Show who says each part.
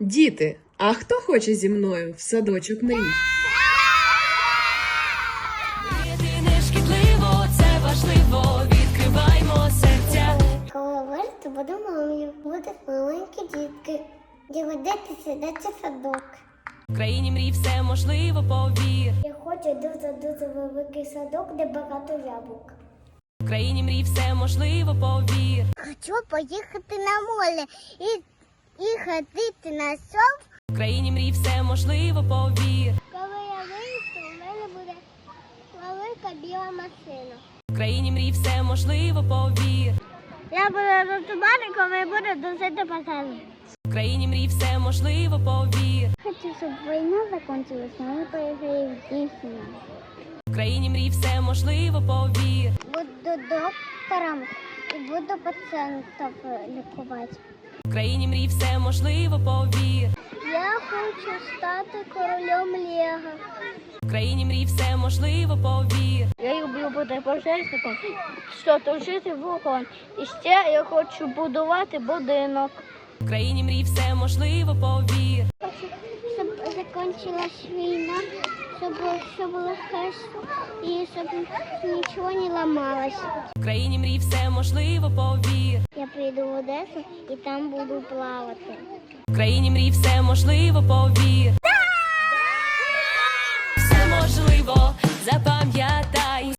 Speaker 1: Діти, а хто хоче зі мною в садочок мрій?
Speaker 2: Єдине шкідливо, це важливо. Відкриваймо серця.
Speaker 3: Коли виросту, буду мамою. Будуть маленькі дітки. Де годитися, де садок.
Speaker 2: В країні мрій все можливо, повір.
Speaker 3: Я хочу дуже-дуже великий садок, де багато яблук.
Speaker 2: В країні мрій все можливо, повір.
Speaker 3: Хочу поїхати на море і, і ходити на сов.
Speaker 2: В країні мрій все можливо, повір.
Speaker 3: Коли я виросту, у мене буде велика біла машина.
Speaker 2: В країні мрій все можливо, повір.
Speaker 3: Я буду розумати, коли буду досити пасажирів.
Speaker 2: В країні мрій все можливо, повір.
Speaker 3: Хочу, щоб війна закінчилась, ми поїхали в Дійсно.
Speaker 2: В країні мрій все можливо, повір.
Speaker 3: Буду доктором і буду пацієнтів лікувати.
Speaker 2: В країні мрій все можливо, повір.
Speaker 3: Я хочу стати королем Лего.
Speaker 2: В країні мрій все можливо, повір.
Speaker 4: Я люблю бути пожежником, що тушити вогонь. І ще я хочу будувати будинок.
Speaker 2: В країні мрій все можливо, повір.
Speaker 3: Хочу, щоб закінчилась війна, щоб все було хорошо і щоб нічого не ламалось.
Speaker 2: В країні мрій все можливо, повір.
Speaker 3: Я прийду в Одесу і там буду плавати.
Speaker 2: В країні мрій все можливо, повір.